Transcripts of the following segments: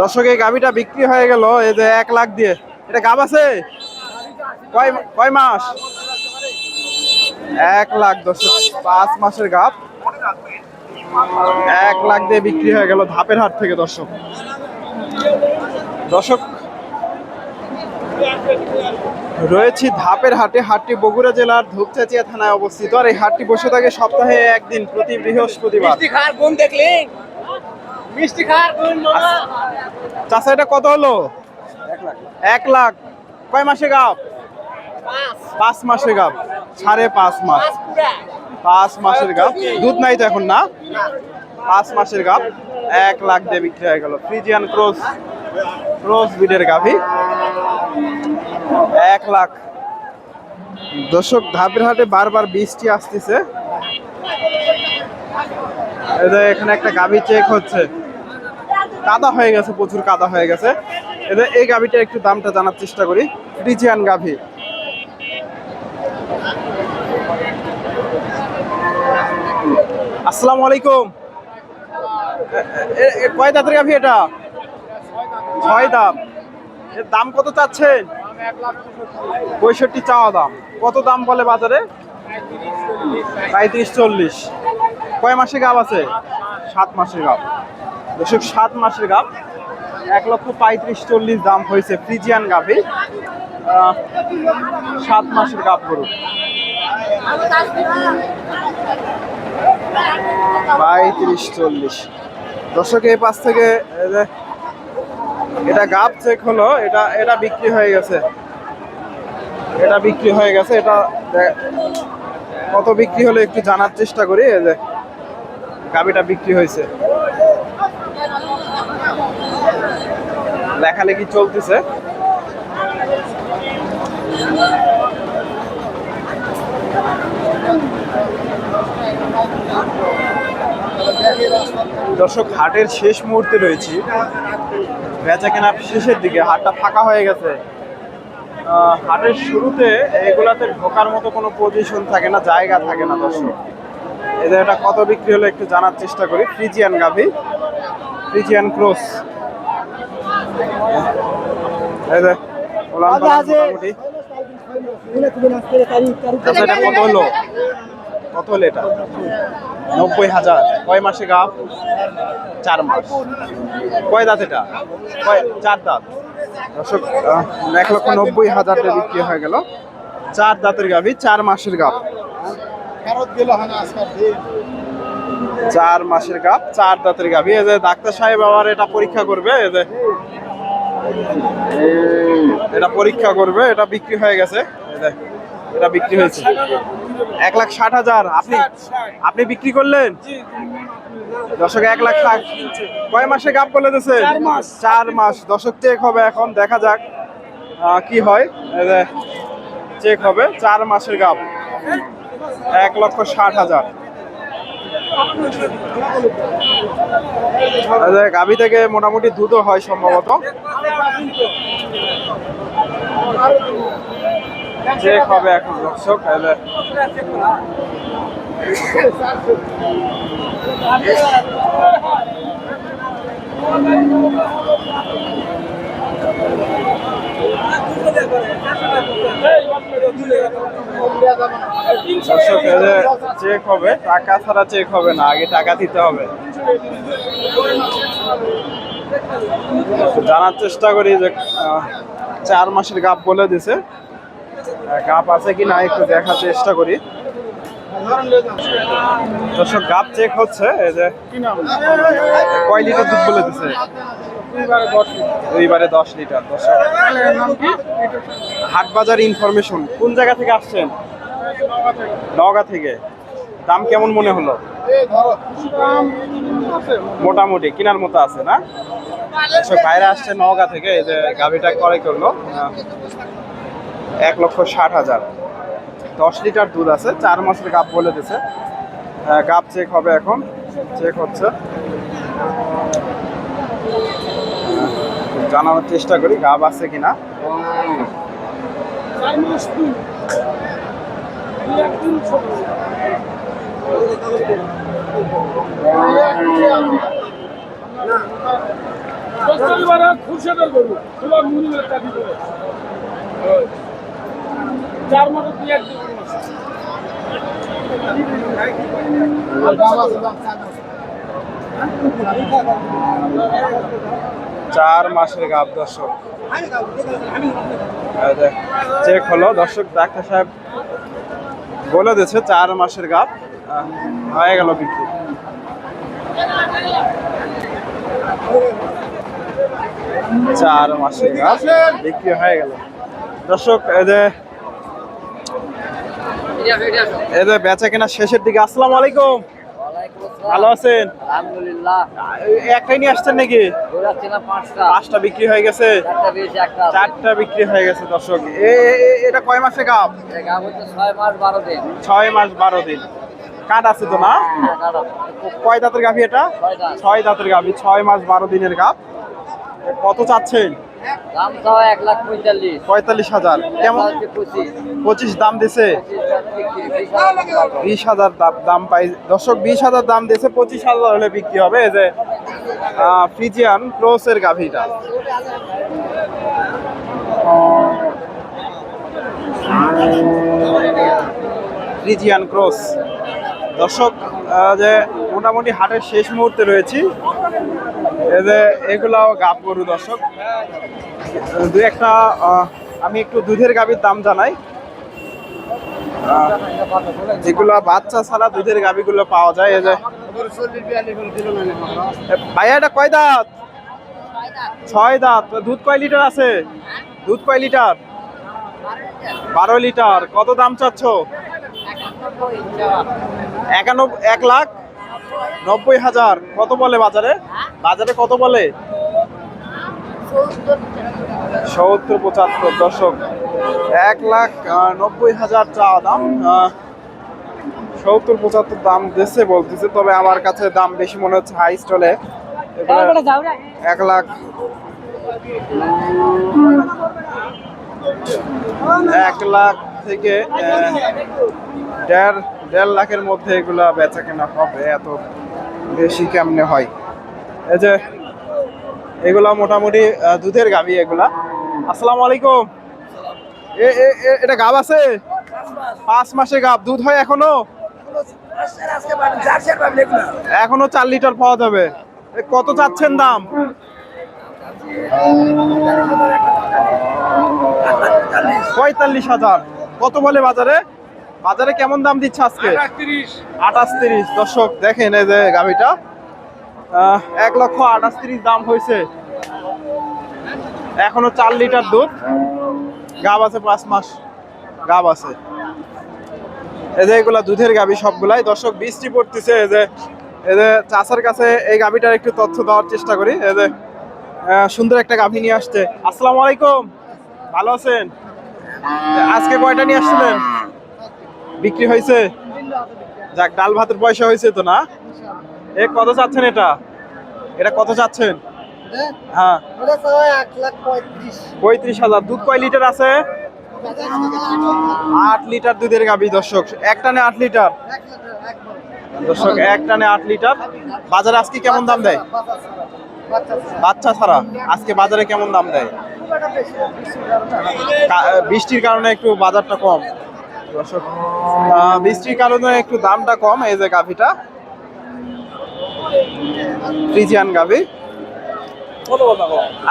দর্শক, এই গাভিটা বিক্রি হয়ে গেল, এই যে এক লাখ দিয়ে। এটা গাব আছে? কয় কয় মাস? এক লাখ, দর্শক, পাঁচ মাসের গাব এক লাখ দিয়ে বিক্রি হয়ে গেল ধাপের হাট থেকে, দর্শক। দর্শক, রয়েছি ধাপের হাটে, হাটটি বগুড়া জেলার ধূপচাচিয়া থানায় অবস্থিত। আর এই হাটটি বসে থাকে সপ্তাহে একদিন প্রতি বৃহস্পতিবার। মিষ্টি খাওয়ার চাষা এটা কত হলো? এক লাখ। কয় মাসে গাব? পাঁচ। পাঁচ মাসে গাব। সাড়ে পাঁচ মাস। পাঁচ মাসের গাব। দুধ নাই তো এখন না? পাঁচ মাসের গাব। এক লাখ দিয়ে বিক্রি হয়ে গেল। ফ্রিজিয়ান ক্রস ক্রস বিডের গাভি। এক লাখ। দর্শক ধাপের হাটে বারবার বৃষ্টি আসতেছে। যে এখানে একটা গাভি চেক হচ্ছে। কাদা হয়ে গেছে, প্রচুর কাদা হয়ে গেছে। এদের এই গাভিটা একটু দামটা জানার চেষ্টা করি। ফ্রিজিয়ান গাভি। আসসালামু আলাইকুম। কয় দাঁতের গাভি এটা? ছয় দাম এর দাম কত চাচ্ছেন? পঁয়ষট্টি চাওয়া দাম। কত দাম বলে বাজারে? পঁয়ত্রিশ চল্লিশ। কয় মাসে গাব আছে? সাত মাসের গাব। দর্শক, সাত মাসের গাব। এক লক্ষ পঁয়ত্রিশ চল্লিশ দাম হয়েছে ফ্রিজিয়ান গাভি। সাত মাসের গাব গরু। পঁয়ত্রিশ চল্লিশ। দর্শক, এই পাশ থেকে এটা গাব চেক হলো, এটা এটা বিক্রি হয়ে গেছে। এটা বিক্রি হয়ে গেছে, এটা কত বিক্রি হলো একটু জানার চেষ্টা করি, এই যে। গাবিটা বিক্রি হয়েছে। লেখালেখি চলতেছে? দর্শক, হাটের শেষ মুহূর্তে রয়েছি। বেচা কেনা শেষের দিকে, হাটটা ফাঁকা হয়ে গেছে। হাটের শুরুতে এগুলাতে ঢোকার মতো কোনো পজিশন থাকে না, জায়গা থাকে না দর্শক। এদের এটা কত বিক্রি হলো একটু জানার চেষ্টা করি। ফ্রিজিয়ান গাভি। ফ্রিজিয়ান ক্রস কত হলো? কত হলো এটা? নব্বই হাজার। কয় মাসে গাভ? চার মাস। কয় দাঁত এটা? কয় চার দাঁত। দর্শক এক লক্ষ নব্বই হাজার বিক্রি হয়ে গেল। চার দাঁতের গাভি চার মাসের গাভ। চার মাসের গাপ চার দাঁতের গাভি এই যে ডাক্তার সাহেব আবার এটা পরীক্ষা করবে এই যে এটা পরীক্ষা করবে এটা বিক্রি হয়ে গেছে। এটা বিক্রি হয়েছে। এক লাখ ষাট হাজার। আপনি আপনি বিক্রি করলেন? দর্শক এক লাখ ষাট। কয় মাসে গাপ বলে দিয়েছে চার মাস। দর্শক চেক হবে এখন দেখা যাক কি হয়। চেক হবে চার মাসের গাপ এক লক্ষ ষাট হাজার। গাভী থেকে মোটামুটি দুধও হয় সম্ভবত। হবে এখন চেক হবে, টাকা ছাড়া চেক হবে না, আগে টাকা দিতে হবে। জানার চেষ্টা করি যে চার মাসের গাপ বলে দিছে। গাপ আছে কি না একটু দেখার চেষ্টা করি। দর্শক গাপ চেক হচ্ছে, এই যে, কয় লিটার দুধ বলে দিছে? দুইবারে দশ লিটার। দর্শক হাট বাজার ইনফরমেশন। কোন জায়গা থেকে আসছেন? নওগাঁ থেকে। দাম কেমন মনে হলো? মোটামুটি কেনার মতো আছে না? আচ্ছা বাইরে আসছে নওগাঁ থেকে এই যে গাভিটা ক্রয় করল। এক লক্ষ ষাট হাজার। দশ লিটার দুধ আছে চার মাসের গাপ বলে দিছে। গাপ চেক হবে এখন। চেক হচ্ছে। জানানোর চেষ্টা করি গাব আছে কিনা। চার দিন চার মাসের গাব দর্শক। চেক হলো। দর্শক, ডাক্তার সাহেব বলে দিয়েছে চার মাসের গাব। হয়ে গেল বিক্রি চার মাসের গাব বিক্রি হয়ে গেল। দর্শক এদের এদের বেচা কেনা শেষের দিকে। আসসালামু আলাইকুম। ভালো আছেন? আলহামদুলিল্লাহ। একটাই নিয়ে আসছেন নাকি? পাঁচটা। পাঁচটা বিক্রি হয়ে গেছে? চারটা বিক্রি হয়ে গেছে দর্শক। এটা কয় মাসে গাব? ছয় মাস বারো দিন। ছয় মাস বারো দিন। কাঠ আছে তো না? কয় দাঁতের গাভি এটা? ছয় দাঁতের গাভি ছয় মাস বারো দিনের গাভ কত চাচ্ছেন? দাম চাও এক লাখ পঁয়তাল্লিশ। পঁয়তাল্লিশ হাজার। কেমন? পঁচিশ দাম দিছে? বিশ হাজার দাম- দাম পাই দর্শক বিশ হাজার দাম দিয়েছে পঁচিশ হাজার হলে বিক্রি হবে। এই যে ফ্রিজিয়ান ক্রোসের গাভিটা। Friesian cross. দর্শক যে মোটামুটি হাটের শেষ মুহূর্তে রয়েছি। এই যে এগুলাও গাব গরু দর্শক। দু একটা আমি একটু দুধের গাভির দাম জানাই। যেগুলো বাচ্চা ছাড়া দুধের গাভিগুলো পাওয়া যায়, এই যে ভাইয়া, এটা কয় দাঁত? ছয় দাঁত। দুধ কয় লিটার আছে? দুধ কয় লিটার? বারো লিটার। কত দাম চাচ্ছ? একানব্বই এক লাখ নব্বই হাজার। কত বলে বাজারে? বাজারে কত বলে? সত্তর পঁচাত্তর দশক এক লাখ নব্বই হাজার চাওয়া দাম। সত্তর পঁচাত্তর দাম দিচ্ছে বলতেছে তবে আমার কাছে দাম বেশি মনে হচ্ছে হাই স্টলে এক লাখ এক লাখ থেকে দেড় দেড় লাখের মধ্যে এগুলা বেচা কেনা হবে এত বেশি কেমনে হয়? এই যে এগুলা মোটামুটি দুধের গাবি এগুলা। আসসালামু আলাইকুম। এ এটা গাব আছে? পাঁচ মাসে গাব। দুধ হয় এখনও? এখনও চার লিটার পাওয়া যাবে। কত চাচ্ছেন দাম? পঁয়তাল্লিশ হাজার। কত বলে বাজারে? বাজারে কেমন দাম দিচ্ছে আজকে? আঠাশ তিরিশ দর্শক দেখেন এই যে গাভিটা। আহ, এক লক্ষ আঠাশ তিরিশ দাম হয়েছে। এখনও চার লিটার দুধ। গাব আছে পাঁচ মাস। গাব আছে। এই যে এগুলা দুধের গাবি সবগুলাই। দর্শক, বৃষ্টি পড়তেছে। এই যে এই যে চাষার কাছে এই গাভিটার একটু তথ্য দেওয়ার চেষ্টা করি। এই যে সুন্দর একটা গাভি নিয়ে আসছে। আসসালামু আলাইকুম। ভালো আছেন? আজকে কয়টা নিয়ে আসছিলেন? বিক্রি হয়েছে? যাক, ডাল ভাতের পয়সা হয়েছে তো না? এ কত চাচ্ছেন এটা? এটা কত চাচ্ছেন? হ্যাঁ। পঁয়ত্রিশ। হাজার। দুধ কয় লিটার আছে? আট লিটার দুধের গাবি দর্শক। এক টানে আট লিটার। দর্শক এক টানে আট লিটার। বাজারে আজকে কেমন দাম দেয়? বাচ্চা ছাড়া। আজকে বাজারে কেমন দাম দেয়? বৃষ্টির কারণে একটু বাজারটা কম। দর্শক বৃষ্টির কারণে একটু দামটা কম এই যে গাভিটা। ফ্রিজিয়ান গাভি।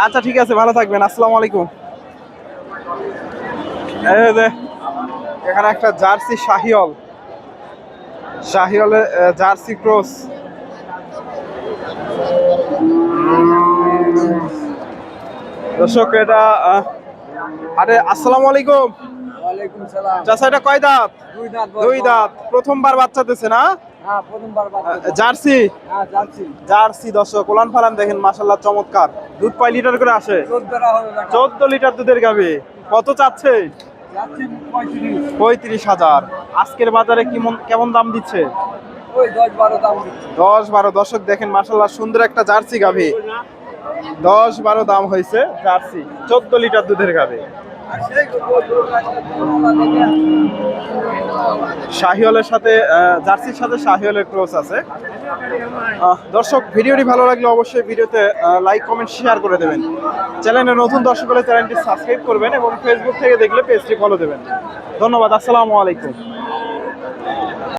আচ্ছা ঠিক আছে ভালো থাকবেন আসসালামু আলাইকুম। এখানে একটা জার্সি শাহিওল। শাহিওলে জার্সি ক্রস। দর্শক এটা আরে আসসালামু আলাইকুম। চাচা এটা কয় দাঁত? দুই দাঁত দুই দাঁত। প্রথমবার বাচ্চা দিছে না? হ্যাঁ আহ, জার্সি? হ্যাঁ জার্সি। দর্শক কোলান ফালান দেখেন মাসাল্লাহ চমৎকার। দুধ কয় লিটার করে আসে? চোদ্দ লিটার দুধের গাবে কত চাচ্ছে? পঁয়ত্রিশ। হাজার। আজকের বাজারে কেমন দাম দিচ্ছে? দশ বারো দশক দেখেন মাসাল্লাহ সুন্দর একটা জার্সি গাভি। দশ বারো দাম হয়েছে জার্সি চোদ্দ লিটার দুধের গাভি। শাহিওয়ালের সাথে জার্সির সাথে শাহিওয়ালের ক্রস আছে। দর্শক, ভিডিওটি ভালো লাগলে অবশ্যই ভিডিওতে লাইক কমেন্ট শেয়ার করে দেবেন। চ্যানেলে নতুন দর্শক হলে চ্যানেলটি সাবস্ক্রাইব করবেন এবং ফেসবুক থেকে দেখলে পেজটি ফলো দেবেন। ধন্যবাদ, আসসালামু আলাইকুম।